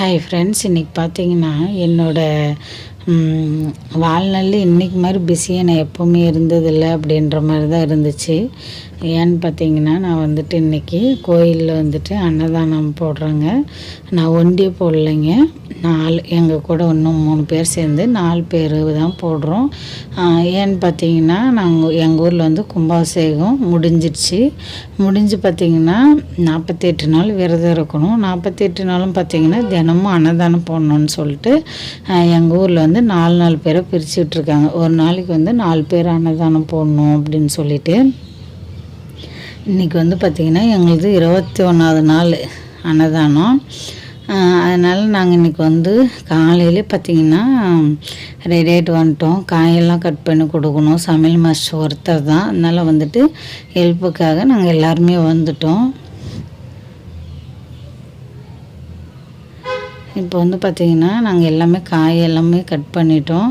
Hi friends இன்றைக்கி பார்த்தீங்கன்னா என்னோடய வாழ்நாளில் இன்றைக்கி மாதிரி பிஸியாக நான் எப்போவுமே இருந்ததில்லை அப்படின்ற மாதிரி தான் இருந்துச்சு. ஏன்னு பார்த்தீங்கன்னா நான் வந்துட்டு இன்றைக்கி கோயிலில் வந்துட்டு அன்னதானம் போடுறேங்க. நான் ஒண்டியே போடலைங்க. நாலு எங்கள் கூட இன்னும் மூணு பேர் சேர்ந்து நாலு பேர் தான் போடுறோம். ஏன்னு பார்த்தீங்கன்னா நாங்கள் எங்கள் ஊரில் வந்து கும்பாபிஷேகம் முடிஞ்சிடுச்சு. முடிஞ்சு பார்த்தீங்கன்னா நாற்பத்தெட்டு நாள் விரதம் இருக்கணும். நாற்பத்தெட்டு நாளும் பார்த்தீங்கன்னா தினமும் அன்னதானம் போடணும்னு சொல்லிட்டு எங்கள் ஊரில் வந்து வந்து நாலு நாலு பேரை பிரிச்சுட்ருக்காங்க ஒரு நாளைக்கு வந்து நாலு பேர் அன்னதானம் போடணும் அப்படின்னு சொல்லிட்டு. இன்றைக்கி வந்து பார்த்திங்கன்னா எங்களுது இருபத்தி ஒன்றாவது நாள் அன்னதானம். அதனால் நாங்கள் இன்றைக்கி வந்து காலையிலே பார்த்திங்கன்னா ரெடி ஆகிட்டு வந்துட்டோம். காயெல்லாம் கட் பண்ணி கொடுக்கணும். சமையல் மாஸ்டர் ஒருத்தர் தான். அதனால் வந்துட்டு ஹெல்ப்புக்காக நாங்கள் எல்லாருமே வந்துட்டோம். இப்போ வந்து பார்த்திங்கன்னா நாங்கள் எல்லாமே காய் எல்லாமே கட் பண்ணிட்டோம்.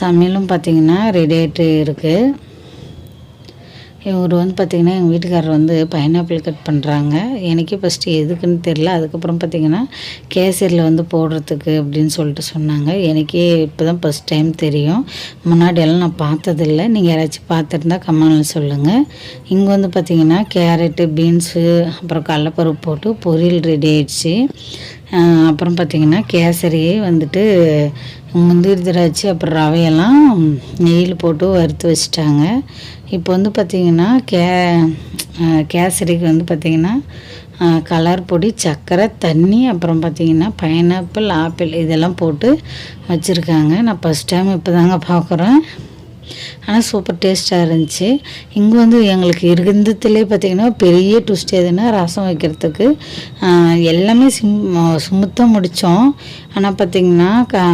சமையலும் பார்த்திங்கன்னா ரெடி ஆகிட்டு இருக்குது இவர் வந்து பார்த்திங்கன்னா எங்கள் வீட்டுக்காரர் வந்து பைனாப்பிள் கட் பண்ணுறாங்க எனக்கே ஃபஸ்ட்டு எதுக்குன்னு தெரில அதுக்கப்புறம் பார்த்திங்கன்னா கேசரியில் வந்து போடுறதுக்கு அப்படின்னு சொல்லிட்டு சொன்னாங்க. எனக்கே இப்போ தான் ஃபஸ்ட் டைம் தெரியும். முன்னாடியெல்லாம் நான் பார்த்ததில்ல. நீங்கள் யாராச்சும் பார்த்துருந்தா கமெண்டில் சொல்லுங்கள் இங்கே வந்து பார்த்திங்கன்னா கேரட்டு பீன்ஸு அப்புறம் கடலப்பருப்பு போட்டு பொரியல் ரெடி ஆயிடுச்சு. அப்புறம் பார்த்திங்கன்னா கேசரி வந்துட்டு முந்திரி திராட்சை அப்புறம் ரவையெல்லாம் நெய்யில் போட்டு வறுத்து வச்சுட்டாங்க. இப்போ வந்து பார்த்திங்கன்னா கே கேசரிக்கு வந்து பார்த்திங்கன்னா கலர் பொடி சர்க்கரை தண்ணி அப்புறம் பார்த்திங்கன்னா பைனாப்பிள் ஆப்பிள் இதெல்லாம் போட்டு வச்சுருக்காங்க. நான் ஃபஸ்ட் டைம் இப்போ தாங்க பார்க்குறேன் ஆனால் சூப்பர் டேஸ்ட்டாக இருந்துச்சு. இங்கே வந்து எங்களுக்கு இருந்ததுலேயே பார்த்திங்கன்னா பெரிய ட்விஸ்ட் எதுனா ரசம் வைக்கிறதுக்கு. எல்லாமே சிம் சுமுத்தாக முடித்தோம் ஆனால் பார்த்திங்கன்னா க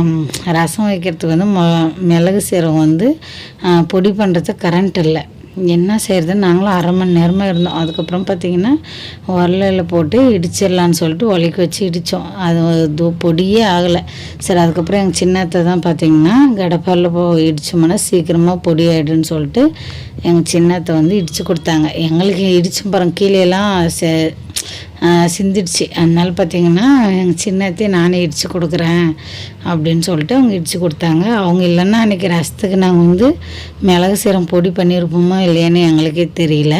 ரசம் வைக்கிறதுக்கு வந்து மொ மிளகு சீரகம் வந்து பொடி பண்ணுறதுக்கு கரண்ட் இல்லை. என்ன செய்கிறதுன்னு நாங்களும் அரை மணி நேரமாக இருந்தோம். அதுக்கப்புறம் பார்த்திங்கன்னா உரலில் போட்டு இடிச்சிடலான்னு சொல்லிட்டு ஒலைக்கு வச்சு இடித்தோம் அது பொடியே ஆகலை. சரி அதுக்கப்புறம் எங்கள் சின்னத்தை தான் பார்த்திங்கன்னா கடப்பாரில் போ இடிச்சோம்னா சீக்கிரமாக பொடி ஆகிடுன்னு சொல்லிட்டு எங்கள் சின்னத்தை வந்து இடித்து கொடுத்தாங்க. எங்களுக்கு இடிச்சு பாருங்க கீழேலாம் செ சிந்திடுச்சு. அதனால பார்த்தீங்கன்னா எங்கள் சின்னத்தை நானே இடித்து கொடுக்குறேன் அப்படின்னு சொல்லிட்டு அவங்க இடித்து கொடுத்தாங்க. அவங்க இல்லைன்னா அன்றைக்கி ரசத்துக்கு நாங்கள் வந்து மிளகு சீரம் பொடி பண்ணியிருப்போமோ இல்லையான்னு எங்களுக்கே தெரியல.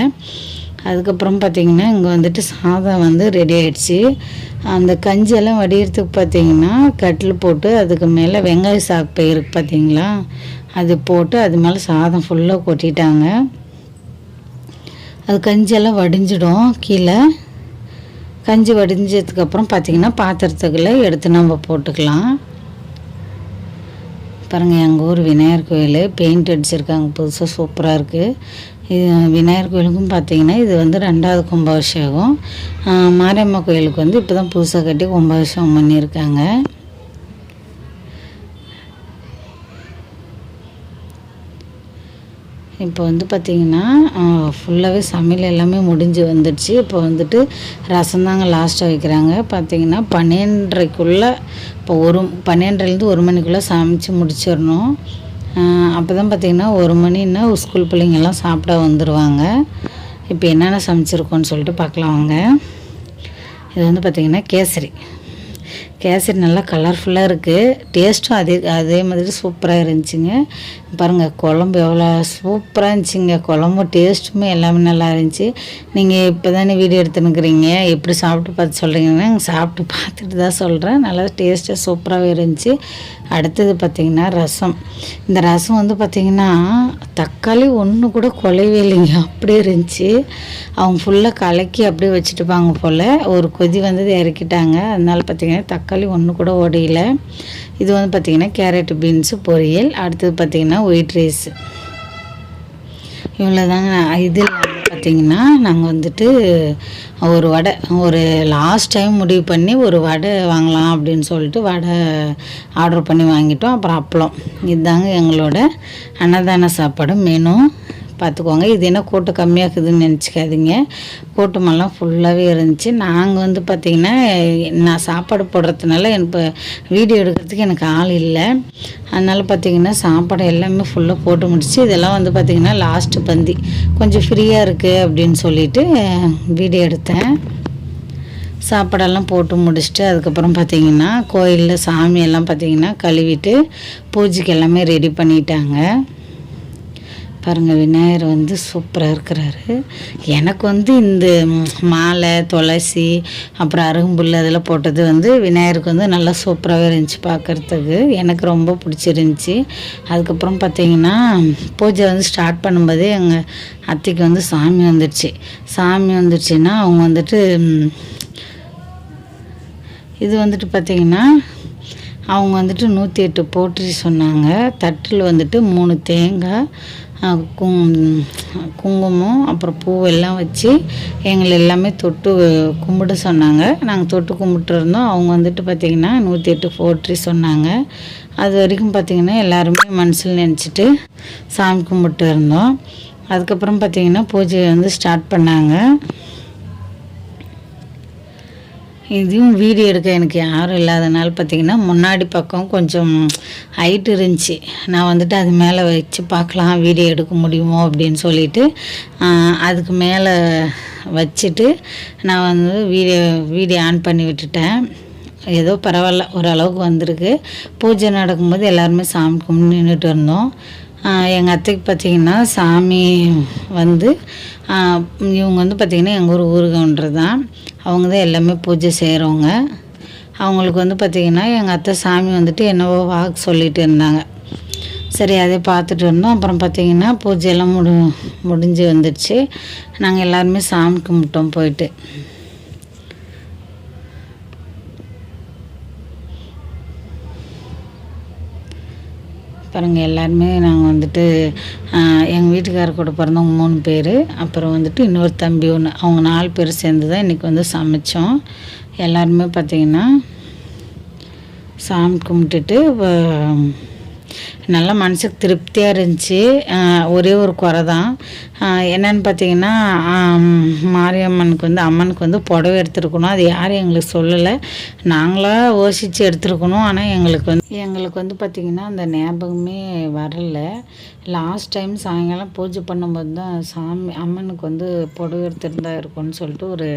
அதுக்கப்புறம் பார்த்திங்கன்னா இங்கே வந்துட்டு சாதம் வந்து ரெடி ஆகிடுச்சு அந்த கஞ்சியெல்லாம் வடிகிறதுக்கு பார்த்திங்கன்னா கட்டில் போட்டு அதுக்கு மேலே வெங்காய சாப்பை இருக்கு பார்த்தீங்களா அது போட்டு அது மேலே சாதம் ஃபுல்லாக கொட்டிட்டாங்க. அது கஞ்சியெல்லாம் வடிஞ்சிடும் கீழே. கஞ்சி வடிஞ்சதுக்கப்புறம் பார்த்திங்கன்னா பாத்திரத்துக்குள்ளே எடுத்து நம்ம போட்டுக்கலாம். பாருங்கள் எங்கள் ஊர் விநாயகர் கோயில் பெயிண்ட் அடிச்சிருக்காங்க புதுசாக சூப்பராக இருக்குது இது விநாயகர் கோயிலுக்கும் பார்த்திங்கன்னா இது வந்து ரெண்டாவது கும்பாபிஷேகம். மாரியம்மா கோயிலுக்கு வந்து இப்போ தான் புதுசாக கட்டி கும்பாபிஷேகம் பண்ணியிருக்காங்க. இப்போ வந்து பார்த்திங்கன்னா ஃபுல்லாகவே சமையல் எல்லாமே முடிஞ்சு வந்துடுச்சு. இப்போ வந்துட்டு ரசம் தாங்க லாஸ்ட்டாக வைக்கிறாங்க. பார்த்திங்கன்னா பன்னெண்டரைக்குள்ளே இப்போ ஒரு பன்னெண்டரைலேருந்து ஒரு மணிக்குள்ளே சமைச்சு முடிச்சிடணும். அப்போ தான் பார்த்திங்கன்னா ஒரு மணின்னா ஸ்கூல் பிள்ளைங்கெல்லாம் சாப்பிட வந்துடுவாங்க இப்போ என்னென்ன சமைச்சிருக்கோன்னு சொல்லிட்டு பார்க்கலாம் வாங்க. இது வந்து பார்த்திங்கன்னா கேசரி. கேசரி நல்லா கலர்ஃபுல்லாக இருக்குது டேஸ்ட்டும் அதே அதே மாதிரி சூப்பராக இருந்துச்சுங்க. பாருங்கள் குழம்பு எவ்வளோ சூப்பராக இருந்துச்சுங்க. குழம்பு டேஸ்ட்டுமே எல்லாமே நல்லா இருந்துச்சு. நீங்கள் இப்போ தானே வீடியோ எடுத்துனுக்குறீங்க. எப்படி சாப்பிட்டு பார்த்து சொல்கிறீங்கன்னா சாப்பிட்டு பார்த்துட்டு தான் சொல்கிறேன் நல்லா டேஸ்ட்டாக சூப்பராகவே இருந்துச்சு. அடுத்தது பார்த்திங்கன்னா ரசம். இந்த ரசம் வந்து பார்த்திங்கன்னா தக்காளி ஒன்று கூட குலையவே இல்லைங்க. அப்படியே இருந்துச்சு. அவங்க ஃபுல்லாக கலக்கி அப்படியே வச்சுட்டுப்பாங்க போல். ஒரு கொதி வந்தது இறக்கிட்டாங்க. அதனால் பார்த்திங்கன்னா தக்காளி ஒன்று கூட உடையல இது வந்து பார்த்திங்கன்னா கேரட் பீன்ஸு பொரியல். அடுத்தது பார்த்திங்கன்னா ஒயிட் ரைஸ் இவ்வளோதாங்க இது பார்த்திங்கன்னா நாங்கள் வந்துட்டு ஒரு வடை ஒரு லாஸ்ட் டைம் முடிவு பண்ணி ஒரு வடை வாங்கலாம் அப்படின்னு சொல்லிட்டு வடை ஆர்டர் பண்ணி வாங்கிட்டோம். அப்புறம் அப்பளம். இதுதாங்க எங்களோட அன்னதான சாப்பாடு மெனு பார்த்துக்கோங்க இது என்ன கூட்டம் இருக்குதுன்னு நினச்சிக்காதீங்க. கூட்டமெல்லாம் ஃபுல்லாகவே இருந்துச்சு. நாங்கள் வந்து பார்த்திங்கன்னா நான் சாப்பாடு போடுறதுனால எனக்கு வீடியோ எடுக்கிறதுக்கு எனக்கு ஆள் இல்லை. அதனால் பார்த்திங்கன்னா சாப்பாடு எல்லாமே ஃபுல்லாக போட்டு முடிச்சு இதெல்லாம் வந்து பார்த்திங்கன்னா லாஸ்ட்டு பந்தி. கொஞ்சம் ஃப்ரீயாக இருக்குது அப்படின்னு சொல்லிட்டு வீடியோ எடுத்தேன். சாப்பாடெல்லாம் போட்டு முடிச்சுட்டு அதுக்கப்புறம் பார்த்திங்கன்னா கோயிலில் சாமியெல்லாம் பார்த்திங்கன்னா கழுவிட்டு பூஜைக்கு எல்லாமே ரெடி பண்ணிட்டாங்க. பாருங்கள் விநாயகர் வந்து சூப்பராக இருக்கிறாரு. எனக்கு வந்து இந்த மாலை துளசி அப்புறம் அருகம்புல் அதெல்லாம் போட்டது வந்து விநாயகருக்கு வந்து நல்லா சூப்பராகவே இருந்துச்சு பார்க்குறதுக்கு எனக்கு ரொம்ப பிடிச்சிருந்துச்சி. அதுக்கப்புறம் பார்த்திங்கன்னா பூஜை வந்து ஸ்டார்ட் பண்ணும்போதே எங்கள் அத்தைக்கு வந்து சாமி வந்துடுச்சு சாமி வந்துடுச்சுன்னா அவங்க வந்துட்டு இது வந்துட்டு பார்த்திங்கன்னா அவங்க வந்துட்டு நூற்றி எட்டு போற்றி சொன்னாங்க. தட்டில் வந்துட்டு மூணு தேங்காய் குங்குமம் அப்புறம் பூவெல்லாம் வச்சு எங்களை எல்லாமே தொட்டு கும்பிட சொன்னாங்க. நாங்கள் தொட்டு கும்பிட்டுருந்தோம். அவங்க வந்துட்டு பார்த்திங்கன்னா நூற்றி எட்டு போற்றி சொன்னாங்க. அது வரைக்கும் பார்த்திங்கன்னா எல்லாருமே மனசில் நினச்சிட்டு சாமி கும்பிட்டு இருந்தோம். அதுக்கப்புறம் பார்த்திங்கன்னா பூஜையை வந்து ஸ்டார்ட் பண்ணாங்க. இதையும் வீடியோ எடுக்க எனக்கு யாரும் இல்லாதனால பார்த்திங்கன்னா முன்னாடி பக்கம் கொஞ்சம் ஹைட் இருந்துச்சு. நான் வந்துட்டு அது மேலே வச்சு பார்க்கலாம் வீடியோ எடுக்க முடியுமோ அப்படின்னு சொல்லிட்டு அதுக்கு மேலே வச்சுட்டு நான் வந்து வீடியோ வீடியோ ஆன் பண்ணி விட்டுட்டேன். ஏதோ பரவாயில்ல ஓரளவுக்கு வந்திருக்கு. பூஜை நடக்கும்போது எல்லாருமே சாமி கும்பிட்டு நின்றுட்டு இருந்தோம். எங்கள் அத்தைக்கு பார்த்திங்கன்னா சாமி வந்து இவங்க வந்து பார்த்திங்கன்னா எங்கள் ஊர் ஊருகன்றது தான் அவங்க தான் எல்லாமே பூஜை செய்கிறவங்க அவங்களுக்கு வந்து பார்த்திங்கன்னா எங்கள் அத்தை சாமி வந்துட்டு என்னவோ வாக்கு சொல்லிகிட்டு இருந்தாங்க. சரி அதை பார்த்துட்டு இருந்தோம். அப்புறம் பார்த்திங்கன்னா பூஜையெல்லாம் முடி முடிஞ்சு வந்துடுச்சு. நாங்கள் எல்லாருமே சாமி கும்பிட்டோம் போயிட்டு. பாருங்கள் எல்லாருமே நாங்கள் வந்துட்டு எங்கள் வீட்டுக்காரர் கூட பிறந்தவங்க மூணு பேர். அப்புறம் வந்துட்டு இன்னொரு தம்பி ஒன்று அவங்க நாலு பேர் சேர்ந்து தான் இன்றைக்கி வந்து சமைச்சோம். எல்லாருமே பார்த்திங்கன்னா சாமி கும்பிட்டுட்டு நல்லா மனசுக்கு திருப்தியாக இருந்துச்சு. ஒரே ஒரு குறை தான். என்னென்னு பார்த்தீங்கன்னா மாரியம்மனுக்கு வந்து அம்மனுக்கு வந்து புடவை எடுத்துருக்கணும். அது யாரும் எங்களுக்கு சொல்லலை. நாங்களாக யோசித்து எடுத்துருக்கணும். ஆனால் எங்களுக்கு வந்து எங்களுக்கு வந்து பார்த்திங்கன்னா அந்த ஞாபகமே வரல. லாஸ்ட் டைம் சாயங்காலம் பூஜை பண்ணும்போது தான் சாமி அம்மனுக்கு வந்து புடவை எடுத்துருந்தா இருக்கும்னு சொல்லிட்டு ஒரு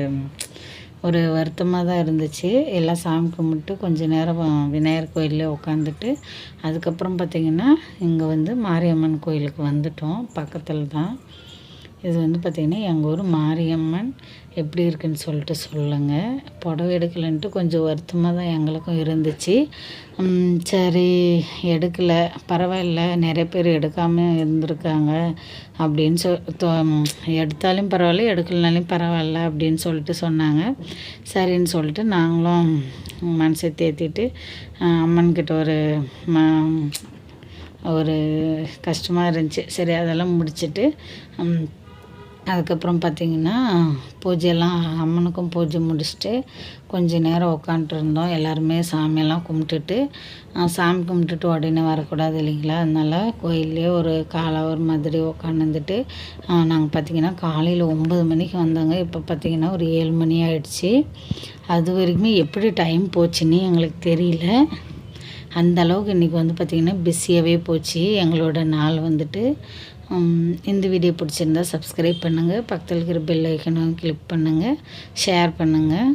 ஒரு வருத்தமாக தான் இருந்துச்சு. எல்லாம் சாமி கும்பிட்டு கொஞ்சம் நேரம் விநாயகர் கோயிலே உட்காந்துட்டு அதுக்கப்புறம் பார்த்திங்கன்னா இங்கே வந்து மாரியம்மன் கோயிலுக்கு வந்துட்டோம். பக்கத்தில் தான். இது வந்து பார்த்திங்கன்னா எங்கள் ஊர் மாரியம்மன். எப்படி இருக்குன்னு சொல்லிட்டு சொல்லுங்கள் புடவை எடுக்கலைன்ட்டு கொஞ்சம் வருத்தமாக தான் எங்களுக்கும் இருந்துச்சு. சரி எடுக்கலை. பரவாயில்ல நிறைய பேர் எடுக்காமல் இருந்திருக்காங்க. அப்படின்னு சொல் எடுத்தாலும் பரவாயில்ல எடுக்கலனாலும் பரவாயில்ல அப்படின்னு சொல்லிட்டு சொன்னாங்க. சரின்னு சொல்லிட்டு நாங்களும் மனசை தேத்திட்டு அம்மன்கிட்ட ஒரு ம ஒரு கஷ்டமாக இருந்துச்சு. சரி அதெல்லாம் முடிச்சுட்டு அதுக்கப்புறம் பார்த்திங்கன்னா பூஜையெல்லாம் அம்மனுக்கும் பூஜை முடிச்சுட்டு கொஞ்சம் நேரம் உட்காண்ட்ருந்தோம் எல்லாருமே சாமியெல்லாம் கும்பிட்டுட்டு சாமி கும்பிட்டுட்டு உடனே வரக்கூடாது இல்லைங்களா? அதனால் கோயிலே ஒரு காலை ஒரு மாதிரி உட்காந்துட்டு நாங்கள் பார்த்திங்கன்னா காலையில் ஒம்பது மணிக்கு வந்தாங்க. இப்போ பார்த்திங்கன்னா ஒரு ஏழு மணி ஆகிடுச்சு அது வரைக்குமே எப்படி டைம் போச்சுன்னு எங்களுக்கு தெரியல. அந்த அளவுக்கு இன்றைக்கி வந்து பார்த்திங்கன்னா பிஸியாகவே போச்சு. எங்களோட நாள் வந்துட்டு இந்த வீடியோ பிடிச்சிருந்தா சப்ஸ்கிரைப் பண்ணுங்கள் பக்கத்தில் இருக்கிற பெல் ஐக்கனும் கிளிக் பண்ணுங்கள் ஷேர் பண்ணுங்கள்